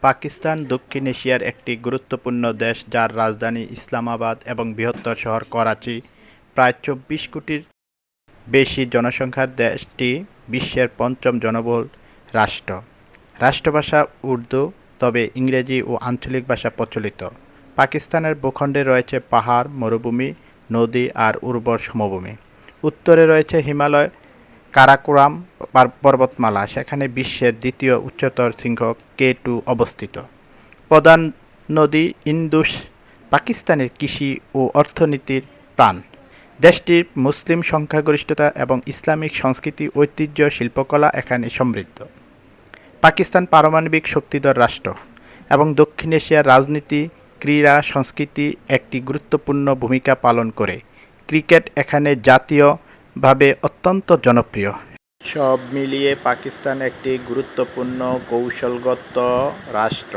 পাকিস্তান, দক্ষিণ এশিয়ার একটি গুরুত্বপূর্ণ দেশ যার রাজধানী ইসলামাবাদ এবং বৃহত্তর শহর করাচি। প্রায় চব্বিশ কোটির বেশি জনসংখ্যার দেশটি বিশ্বের পঞ্চম জনবহুল রাষ্ট্র। রাষ্ট্রভাষা উর্দু, তবে ইংরেজি ও আঞ্চলিক ভাষা প্রচলিত। পাকিস্তানের ভূখণ্ডে রয়েছে পাহাড়, মরুভূমি, নদী আর উর্বর সমভূমি। উত্তরে রয়েছে হিমালয় কারাকোরাম পার- পর্বতমালা, সেখানে বিশ্বের দ্বিতীয় উচ্চতর শৃঙ্গ কে টু অবস্থিত। প্রধান নদী ইন্দুস, পাকিস্তানের কৃষি ও অর্থনীতির প্রাণ। দেশটির মুসলিম সংখ্যাগরিষ্ঠতা এবং ইসলামিক সংস্কৃতি, ঐতিহ্য, শিল্পকলা এখানে সমৃদ্ধ। পাকিস্তান পারমাণবিক শক্তিধর রাষ্ট্র এবং দক্ষিণ এশিয়ার রাজনীতি, ক্রীড়া, সংস্কৃতি একটি গুরুত্বপূর্ণ ভূমিকা পালন করে। ক্রিকেট এখানে জাতীয়ভাবে অত্যন্ত জনপ্রিয়। সব মিলিয়ে পাকিস্তান একটি গুরুত্বপূর্ণ কৌশলগত রাষ্ট্র।